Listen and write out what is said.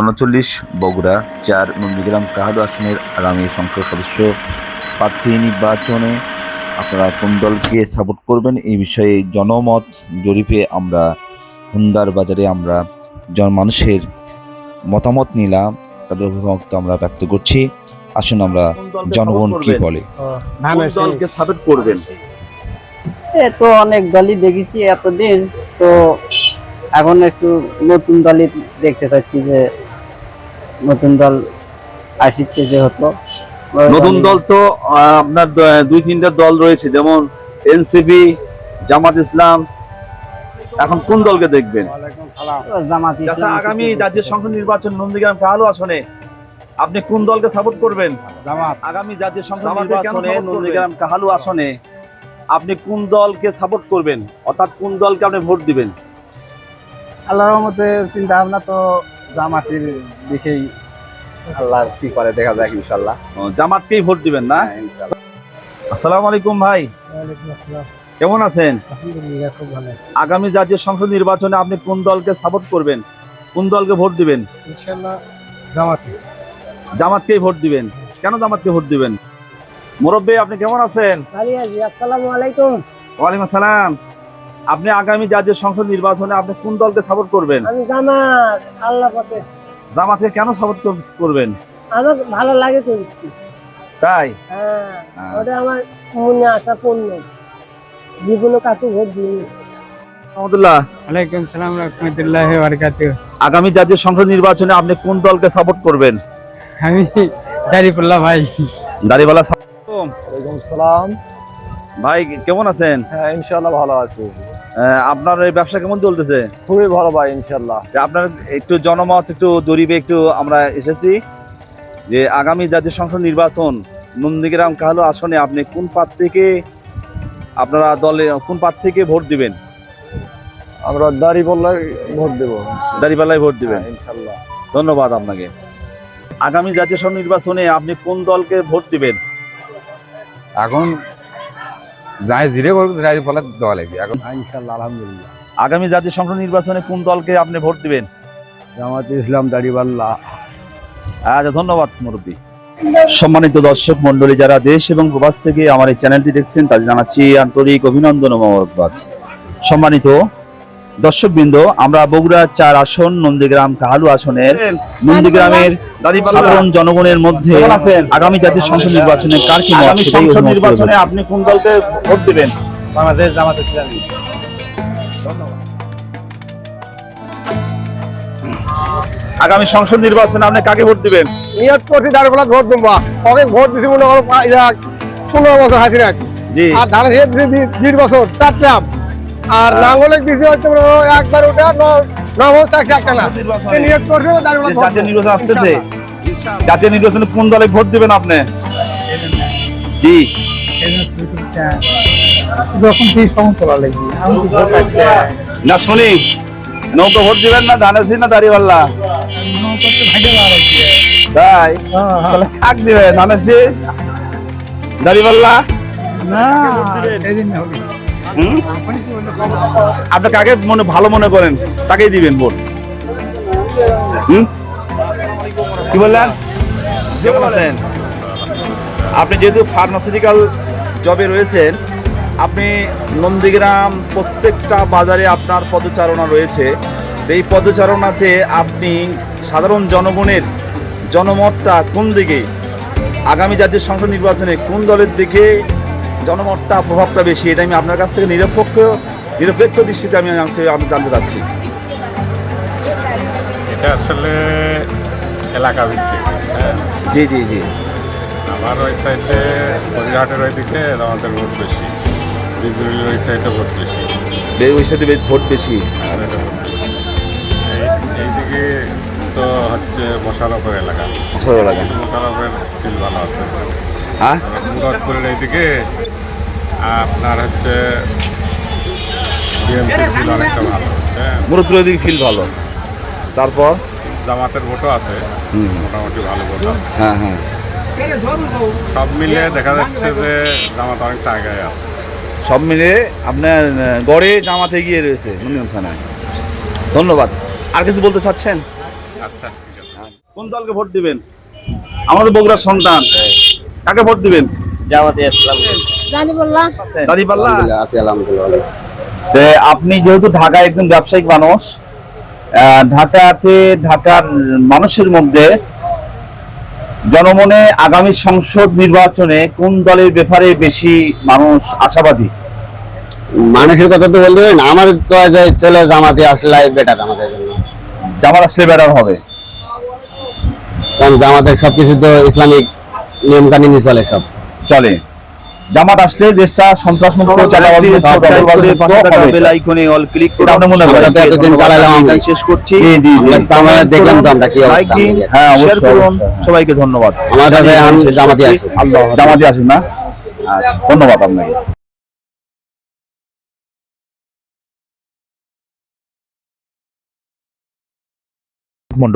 উনচল্লিশ বগুড়া চার নন্দীগ্রাম কাহাদু আসনের আগামী সংসদ সদস্য প্রার্থী নির্বাচনে আপনারা কোন দলকে সাপোর্ট করবেন? এই বিষয়ে জনমত জরিপে আমরা হুন্দার বাজারে আমরা জন মানুষের মতামত নিলাম। তাদের অভিমত আমরা ব্যক্ত করছি। আসুন আমরা জনগণ কি বলে? দলকে সাপোর্ট করবেন? এ তো অনেক দলই দেখেছি এতদিন। তো এখন একটু নতুন দলই দেখতে চাচ্ছি যে নতুন দল আসছে যেহেতু নতুন দল তো আহ, আপনার দুই তিনটা দল রয়েছে যেমন এনসিপি জামাত ইসলাম। এখন কোন দলকে দেখবেন? জামাত আচ্ছা আগামী জাতীয় সংসদ নির্বাচন নন্দীগ্রাম কাহালু আসনে আপনি কোন দলকে সাপোর্ট করবেন? আগামী জাতীয় সংসদ নির্বাচনে নন্দীগ্রাম কাহালু আসনে আপনি কোন দলকে সাপোর্ট করবেন? অর্থাৎ কোন দলকে আপনি ভোট দিবেন? আল্লাহর রহমতে চিন্তা ভাবনা তো জামাতের দিকেই আল্লাহ কি করে দেখা যাক ইনশাল্লাহ জামাতকেই ভোট দিবেন না? হ্যাঁ, আসসালামু আলাইকুম ভাই। কেমন আছেন? আলহামদুলিল্লাহ খুব ভালো। আগামী জাতীয় সংসদ নির্বাচনে আপনি কোন দলকে সাপোর্ট করবেন? কোন দলকে ভোট দিবেন? জামাতকেই ভোট দিবেন। কেন জামাতকে ভোট দিবেন? মুরব্বী আপনি কেমন আছেন? আসসালামু আলাইকুম। ওয়ালাইকুম আসসালাম। আপনি আগামী জাতীয় সংসদ নির্বাচনে আপনি কোন দলকে সাপোর্ট করবেন? আমি জামাত আল্লাহ পথে। জামাতকে কেন সাপোর্ট করবেন? আমার ভালো লাগে তো তাই? হ্যাঁ হ্যাঁ। ওটা আমার মনে আসা পূর্ণ। জীবনে কাকু ভোট দিই সালাম রহমতুল্লাহ আগামী জাতীয় সংসদ নির্বাচনে আপনি কোন দলকে সাপোর্ট করবেন? আমি দারিপুল্লাহ ভাই। দাড়িওয়ালা ওয়ালাইকুম সালাম। ভাই কেমন আছেন? হ্যাঁ ইনশাল্লাহ ভালো আছি। আপনার এই ব্যবসা কেমন চলতেছে? খুবই ভালো ভাই ইনশাল্লাহ আপনার একটু জনমত একটু জরিপে একটু আমরা এসেছি যে আগামী জাতীয় সংসদ নির্বাচন নন্দীগ্রাম কাহালু আসনে আপনি কোন পাত থেকে আপনারা দলে কোন পাত থেকে ভোট দিবেন? আমরা দারিপুল্লাহ ভোট দেবো। দাঁড়িপাল্লায় ভোট দিবেন। ইনশাল্লাহ ধন্যবাদ আপনাকে। আগামী জাতীয় সংসদ নির্বাচনে আপনি কোন দলকে ভোট দিবেন? এখন যাই জিরে করবে যাই ফলে দেওয়া লাগবে এখন ইনশাল্লাহ আলহামদুলিল্লাহ। আগামী জাতীয় সংসদ নির্বাচনে কোন দলকে আপনি ভোট দিবেন? জামাতে ইসলাম দারিপাল্লাহ আচ্ছা ধন্যবাদ মুরব্বী। সম্মানিত দর্শক মন্ডলী যারা দেশ এবং প্রবাস থেকে আমার এই চ্যানেলটি দেখছেন তাদের জানাচ্ছি আন্তরিক অভিনন্দন ও মোবারকবাদ। সম্মানিত দর্শকবৃন্দ আমরা বগুড়া চার আসন নন্দীগ্রাম কাহালু আসনের নন্দীগ্রামের সাধারণ জনগণের মধ্যে আগামী জাতীয় সংসদ নির্বাচনে কার কি আগামী সংসদ নির্বাচনে আপনি কোন দলকে ভোট দিবেন? বাংলাদেশ জামাত ইসলামী। আগামী সংসদ নির্বাচনে আপনি কাকে ভোট দিবেন? নিয়ত করছি দারিপাল্লা ভোট দেবো ওকে ভোট দিছি মনে করো পনেরো বছর হাসি রাখ জি। আর বিশ বছর চার আর নাঙ্গলে দিছি হচ্ছে একবার ওটা ন বছর থাকছে একটা না। নিয়ত করছে জাতীয়। নির্বাচন আসতেছে। জাতীয় নির্বাচনে কোন দলে ভোট দিবেন আপনি? জি। না শুনি। নৌকা ভোট দিবেন না ধানেছি না দাড়িওয়াল্লা তাই? তাহলে কাক দিবেন ধানেছি দাড়িওয়াল্লা না? আপনি কাকে মনে ভালো মনে করেন তাকেই দিবেন ভোট। হুম? কি বললেন? কেমন আছেন আপনি যেহেতু ফার্মাসিউটিক্যাল জবে রয়েছেন আপনি নন্দীগ্রাম প্রত্যেকটা বাজারে আপনার পদচারণা রয়েছে। এই পদচারণাতে আপনি সাধারণ জনগণের জনমতটা কোন দিকে আগামী জাতীয় সংসদ নির্বাচনে কোন দলের দিকে জনমতটা প্রভাবটা বেশি এটা আমি আপনার কাছ থেকে নিরপেক্ষ নিরপেক্ষ দৃষ্টিতে আমি আমি জানতে চাচ্ছি। এটা আসলে এলাকা ভিত্তিক হ্যাঁ? জি জি জি। আমার ওই সাইডে হরিঘাটের ওই দিকে আমাদের ভোট বেশি। বিজুলির ওই সাইডে ভোট বেশি। ওই বেশ ভোট বেশি। এইদিকে তো হচ্ছে মোশারফের এলাকা। মোশারফের ফিল ভালো আছে। হ্যাঁ? মুরাদপুরের এইদিকে আপনার হচ্ছে ফিল অনেকটা ভালো হ্যাঁ মুরব্বীর দিকে ফিল ভালো। তারপর? জামাতের ভোটও আছে। হুম, মোটামুটি ভালো ভোট আছে। হ্যাঁ হ্যাঁ। সব মিলিয়ে দেখা যাচ্ছে যে জামাত অনেকটা আগে আছে। সব মিলে আপনার গড়ে জামাতে গিয়ে রয়েছে নন্দীগ্রাম থানায়। ধন্যবাদ। আর কিছু বলতে চাচ্ছেন? আচ্ছা ঠিক কোন দলকে ভোট দিবেন? আমাদের বগুড়ার সন্তান। কাকে ভোট দিবেন? জামাতে ইসলাম। আপনি যেহেতু ঢাকায় একজন ব্যবসায়িক মানুষ ঢাকাতে ঢাকার মানুষের মধ্যে জনমনে আগামী সংসদ নির্বাচনে কোন দলের ব্যাপারে বেশি মানুষ আশাবাদী? মানুষের কথা তো বলতে পারি না। আমার চলে জামাতে আসলে বেটার আমাদের জন্য। জামাত আসলে বেটার হবে। কারণ জামাতের সবকিছু তো ইসলামিক নিয়ম কানুনই চলে সব। চলে। জামাত আসলে দেশটা সন্ত্রাস মুক্ত বেল আইকনে অল ক্লিক করে আপনি মনে করেন। এতদিন চালাইলাম শেষ করছি। জি, জি, জি। আমরা আমরা দেখলাম তো আমরা কি অবস্থা? লাইক দিন, আমাদের। হ্যাঁ শেয়ার করুন। সবাইকে ধন্যবাদ। আমার কাছে এখন জামাতে আল্লাহ না? আচ্ছা, ধন্যবাদ আপনাকে। মন্ডলী